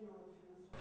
they were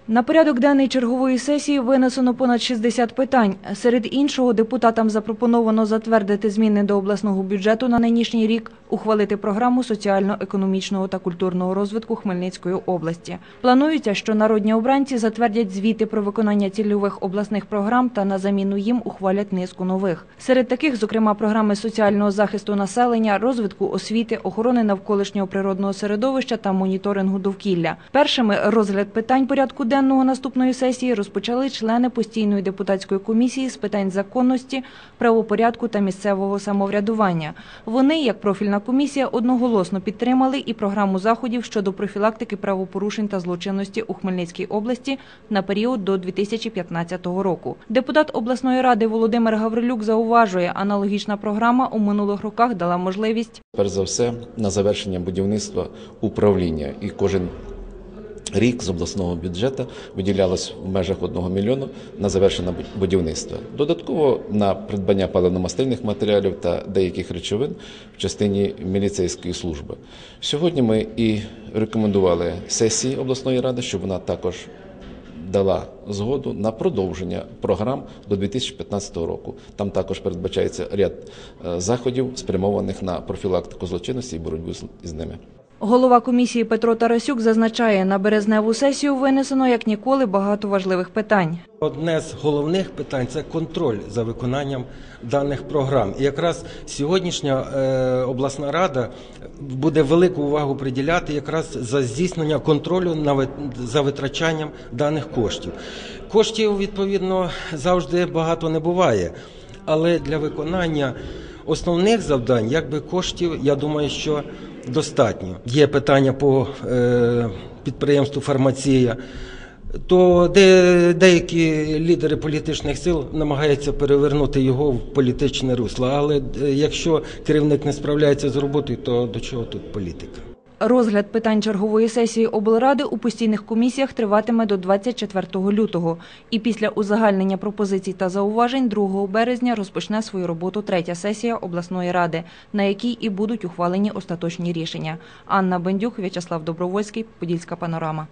На порядок денний чергової сесії винесено понад 60 питань. Серед іншого, депутатам запропоновано затвердити зміни до обласного бюджету на нинішній рік, ухвалити програму соціально-економічного та культурного розвитку Хмельницької області. Планується, що народні обранці затвердять звіти про виконання цільових обласних програм та на заміну їм ухвалять низку нових. Серед таких, зокрема, програми соціального захисту населення, розвитку освіти, охорони навколишнього природного середовища та моніторингу довкілля. Першими розгляд питань порядку денного наступної сесії розпочали члени постійної депутатської комісії з питань законності, правопорядку та місцевого самоврядування. Вони, як профільна комісія, одноголосно підтримали і програму заходів щодо профілактики правопорушень та злочинності у Хмельницькій області на період до 2015 року. Депутат обласної ради Володимир Гаврилюк зауважує, аналогічна програма у минулих роках дала можливість Перш за все, на завершення будівництва управління і кожен рік з обласного бюджету виділялось в межах 1 мільйону на завершення буд- будівництва. Додатково на придбання паливно-мастильних матеріалів та деяких речовин в частині міліцейської служби. Сьогодні ми і рекомендували сесії обласної ради, щоб вона також дала згоду на продовження програм до 2015 року. Там також передбачається ряд е, заходів, спрямованих на профілактику злочинності і боротьбу з ними. Голова комісії Петро Тарасюк зазначає, на березневу сесію винесено як ніколи багато важливих питань. Одне з головних питань це контроль за виконанням даних програм. І якраз сьогоднішня е, обласна рада буде велику увагу приділяти якраз за здійснення контролю за витрачанням даних коштів. Коштів відповідно завжди багато не буває, але для виконання основних завдань, якби коштів, я думаю, що достатньо. Є питання по е, підприємству фармація то де деякі лідери політичних сил намагаються перевернути його в політичне русло. Але е, якщо керівник не справляється з роботою, то до чого тут політика? Розгляд питань чергової сесії облради у постійних комісіях триватиме до 24 лютого. І після узагальнення пропозицій та зауважень 2 березня розпочне свою роботу третя сесія обласної ради, на якій і будуть ухвалені остаточні рішення. Анна Бендюк, В'ячеслав Добровольський, Подільська панорама.